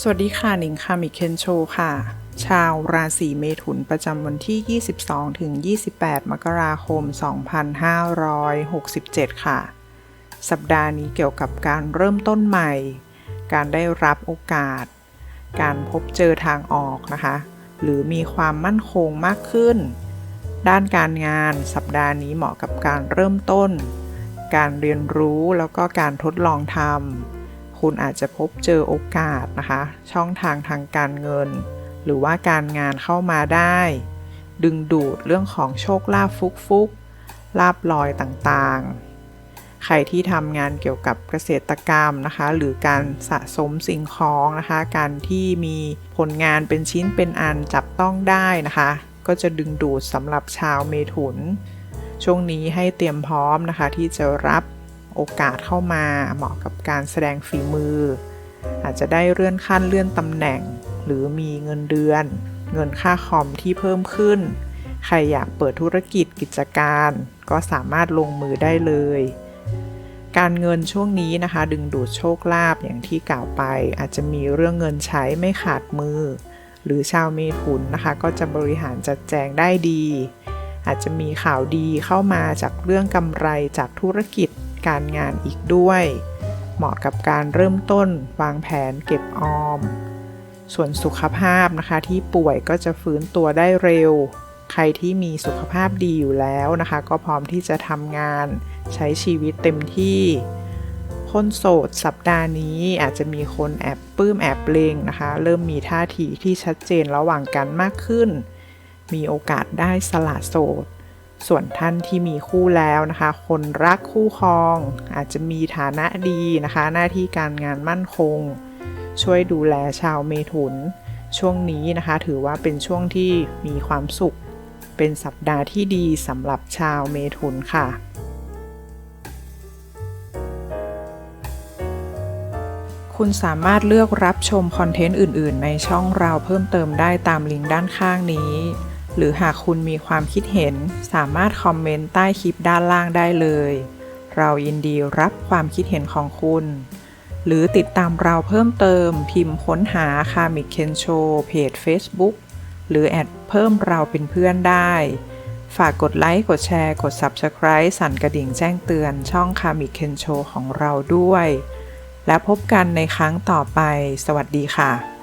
สวัสดีค่ะหนิงค่ะมิเคนโชค่ะ ชาวราศีเมถุนประจำวันที่ 22 ถึง 28 มกราคม 2567 ค่ะ สัปดาห์นี้เกี่ยวกับการเริ่มต้นใหม่ การได้รับโอกาส การพบเจอทางออกนะคะ หรือมีความมั่นคงมากขึ้น ด้านการงานสัปดาห์นี้เหมาะกับการเริ่มต้น การเรียนรู้แล้วก็การทดลองทำ คุณอาจจะพบเจอโอกาสนะคะ ช่องทางทางการเงิน หรือว่าการงานเข้ามาได้ ดึงดูดเรื่องของโชคลาภฟุกฟุกๆลาบลอยต่างๆ ใครที่ทำงานเกี่ยวกับเกษตรกรรมนะคะ หรือการสะสมสิ่งของนะคะ การที่มีผลงานเป็นชิ้นเป็นอันจับต้องได้นะคะ ก็จะดึงดูดสำหรับชาวเมถุน ช่วงนี้ให้เตรียมพร้อมนะคะที่จะรับ โอกาสเข้ามาเหมาะกับการแสดงฝีมือ อาจจะได้เลื่อนขั้นเลื่อนตำแหน่ง หรือมีเงินเดือน เงินค่าคอมที่เพิ่มขึ้น ใครอยากเปิดธุรกิจกิจการ ก็สามารถลงมือได้เลย การเงินช่วงนี้นะคะ ดึงดูดโชคลาภอย่างที่กล่าวไป อาจจะมีเรื่องเงินใช้ไม่ขาดมือ หรือชาวเมถุนนะคะ ก็จะบริหารจัดแจงได้ดีอาจจะมีข่าวดีเข้ามาจากเรื่องกำไรจากธุรกิจการงานอีกด้วย เหมาะกับการเริ่มต้นวางแผนเก็บออม ส่วนสุขภาพนะคะที่ป่วยก็จะฟื้นตัวได้เร็ว ใครที่มีสุขภาพดีอยู่แล้วนะคะ ก็พร้อมที่จะทำงานใช้ชีวิตเต็มที่คนโสดสัปดาห์นี้อาจจะมีคนแอบปลื้มแอบเลงนะคะ เริ่มมีท่าทีที่ชัดเจนระหว่างกันมากขึ้น มีโอกาสได้สละโสด ส่วนท่านที่มีคู่แล้วนะคะ คนรักคู่ครอง อาจจะมีฐานะดีนะคะ หน้าที่การงานมั่นคง ช่วยดูแลชาวเมถุน ช่วงนี้นะคะ ถือว่าเป็นช่วงที่มีความสุข เป็นสัปดาห์ที่ดีสำหรับชาวเมถุนค่ะคุณสามารถเลือกรับชมคอนเทนต์อื่น ๆ ในช่องเราเพิ่มเติมได้ตามลิงก์ด้านข้างนี้ หรือหากคุณมีความคิดเห็นสามารถคอมเมนต์ใต้คลิปด้านล่างได้เลย เรายินดีรับความคิดเห็นของคุณ หรือติดตามเราเพิ่มเติมพิมพ์ค้นหาคามิเคนโชเพจ Facebook หรือแอดเพิ่มเราเป็นเพื่อนได้ ฝากกดไลค์ กดแชร์ กด Subscribe สั่นกระดิ่งแจ้งเตือนช่องคามิเคนโชของเราด้วย และพบกันในครั้งต่อไป สวัสดีค่ะ